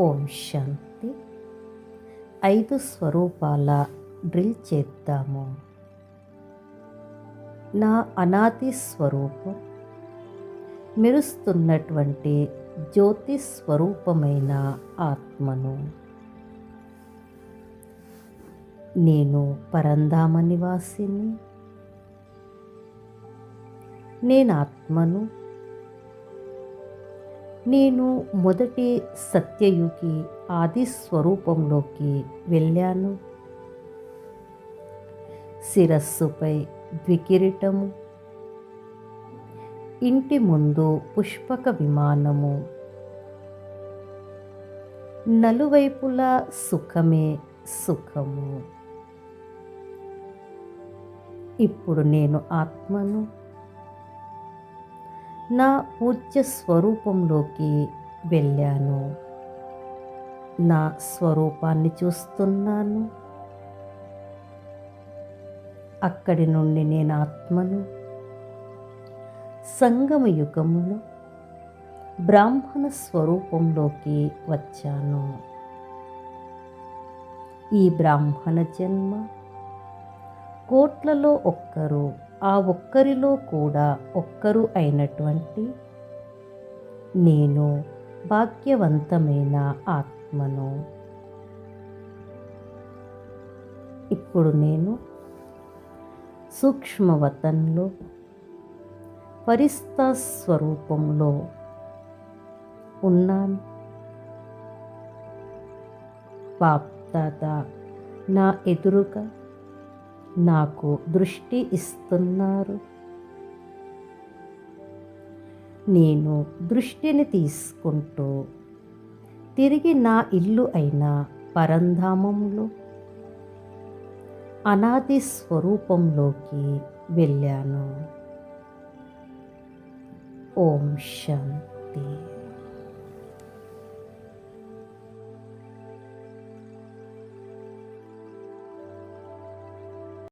ఓం శాంతి. ఐదు స్వరూపాల డ్రిల్ చేద్దాము. నా అనాది స్వరూపం మెరుస్తున్నటువంటి జ్యోతి స్వరూపమైన ఆత్మను. నేను పరంధామ నివాసిని. నేను ఆత్మను నేను మొదటి సత్యయుగి ఆది స్వరూపంలోకి వెళ్ళాను. శిరస్సుపై ద్వికిరీటము. ఇంటి ముందు పుష్పక విమానము. నలువైపులా సుఖమే సుఖము. ఇప్పుడు నేను ఆత్మను నా పూజ్య స్వరూపంలోకి వెళ్ళాను. నా స్వరూపాన్ని చూస్తున్నాను. అక్కడి నుండి నేను ఆత్మను సంగమ యుగములో బ్రాహ్మణ స్వరూపంలోకి వచ్చాను. ఈ బ్రాహ్మణ జన్మ కోట్లలో ఒక్కరు ఆ ఒక్కరిలో కూడా ఒక్కరు అయినటువంటి నేను భాగ్యవంతమైన ఆత్మను. ఇప్పుడు నేను సూక్ష్మవతంలో పరిస్థా స్వరూపంలో ఉన్నాను. పాప్దాత నా ఎదురుగా నాకు దృష్టి ఇస్తున్నారు. నేను దృష్టిని తీసుకుంటూ తిరిగి నా ఇల్లు అయిన పరంధామంలో అనాది స్వరూపంలోకి వెళ్ళాను. ఓం శాంతి.